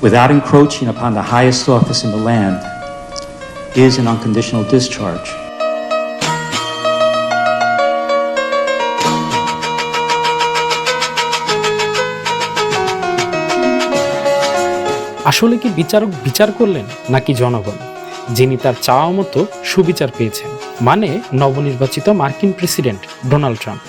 without encroaching upon the highest office in the land, is an unconditional discharge. আসলে কি বিচারক বিচার করলেন, নাকি জনগণ, যিনি তার চাওয়া মতো সুবিচার পেয়েছেন? মানে নবনির্বাচিত মার্কিন প্রেসিডেন্ট ডোনাল্ড ট্রাম্প।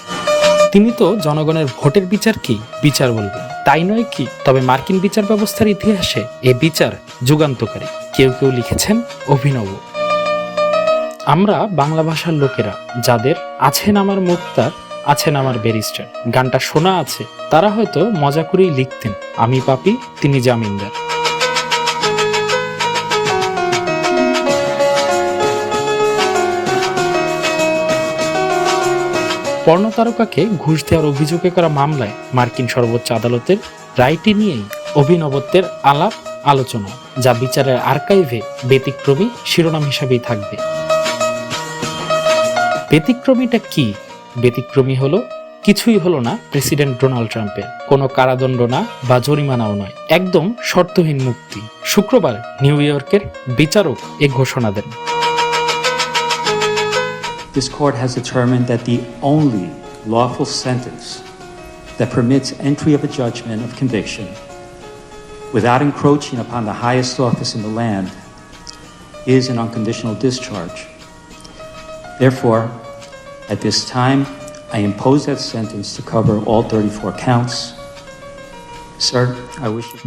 তিনি তো জনগণের ভোটের বিচার কি? বিচার বলবেন। তাই নয় কি? তবে মার্কিন বিচার ব্যবস্থার ইতিহাসে এ বিচার যুগান্তকারী। কেউ কেউ লিখেছেন অভিনব। আমরা বাংলা ভাষার লোকেরা যাদের আছেন আমার মুক্তার, আছেন আমার ব্যারিস্টার, গানটা শোনা আছে, তারা হয়তো মজা করেই লিখতেন, আমি পাপি, তিনি জামিনদার। পর্ণতারকাকে ঘুষ দেওয়ার অভিযোগে করা মামলায় মার্কিন সর্বোচ্চ আদালতের রায়টি নিয়েই অভিনবত্বের আলাপ আলোচনা, যা বিচারের আর্কাইভে ব্যতিক্রমী শিরোনাম হিসাবেই থাকবে। ব্যতিক্রমীটা কি? ব্যতিক্রমী হলো, কিছুই হলো না প্রেসিডেন্ট ডোনাল্ড ট্রাম্পের। কোনো কারাদণ্ড না বা জরিমানাও নয়। একদম শর্তহীন মুক্তি। শুক্রবার নিউ ইয়র্কের বিচারক এ ঘোষণা দেন। This court has determined that the only lawful sentence that permits entry of a judgment of conviction without encroaching upon the highest office in the land is an unconditional discharge. Therefore, at this time, I impose that sentence to cover all 34 counts.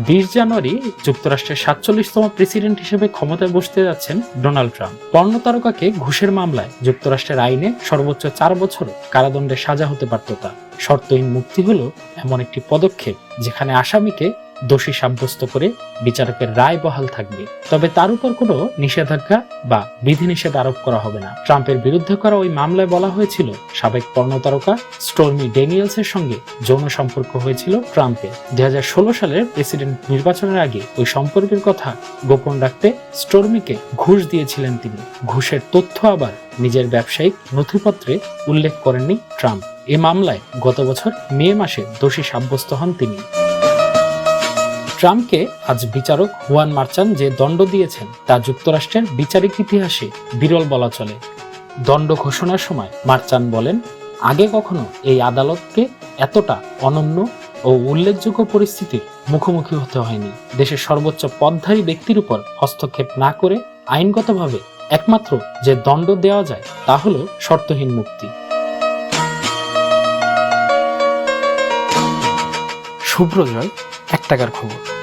বিশ জানুয়ারি যুক্তরাষ্ট্রের সাতচল্লিশতম president হিসেবে ক্ষমতায় বসতে যাচ্ছেন Donald Trump. পর্ণ তারকাকে ঘুষের মামলায় যুক্তরাষ্ট্রের আইনে সর্বোচ্চ চার বছর কারাদণ্ডে সাজা হতে পারত তা। শর্তহীন মুক্তি হলো এমন একটি পদক্ষেপ যেখানে আসামিকে দোষী সাব্যস্ত করে বিচারকের রায় বহাল থাকবে। তবে তার উপর কোনো নিষেধাজ্ঞা বা বিধিনিষেধ আরোপ করা হবে না। ট্রাম্পের বিরুদ্ধে করা ওই মামলায় বলা হয়েছিল, সাবেক পর্ণ তারকা স্টোর্মি ড্যানিয়েলসের সঙ্গে যৌন সম্পর্ক হয়েছিল ট্রাম্পের। দুই সালের প্রেসিডেন্ট নির্বাচনের আগে ওই সম্পর্কের কথা গোপন রাখতে স্টোর্মিকে ঘুষ দিয়েছিলেন তিনি। ঘুষের তথ্য আবার নিজের ব্যবসায়িক নথিপত্রে উল্লেখ করেননি ট্রাম্প। এ মামলায় গত বছর মে মাসে দোষী সাব্যস্ত হন তিনি। ট্রাম্পকে আজ বিচারক হুয়ান মার্চান যে দণ্ড দিয়েছেন তা যুক্তরাষ্ট্রের বিচারিক ইতিহাসে বিরল বলা চলে। দণ্ড ঘোষণার সময় মার্চান বলেন, আগে কখনো এই আদালতকে এতটা অনন্য ও উল্লেখযোগ্য পরিস্থিতির মুখোমুখি হতে হয়নি। দেশের সর্বোচ্চ পদধারী ব্যক্তির উপর হস্তক্ষেপ না করে আইনগতভাবে একমাত্র যে দণ্ড দেওয়া যায় তা হল শর্তহীন মুক্তি। শুভ্র জয়। এক টাকার খবর।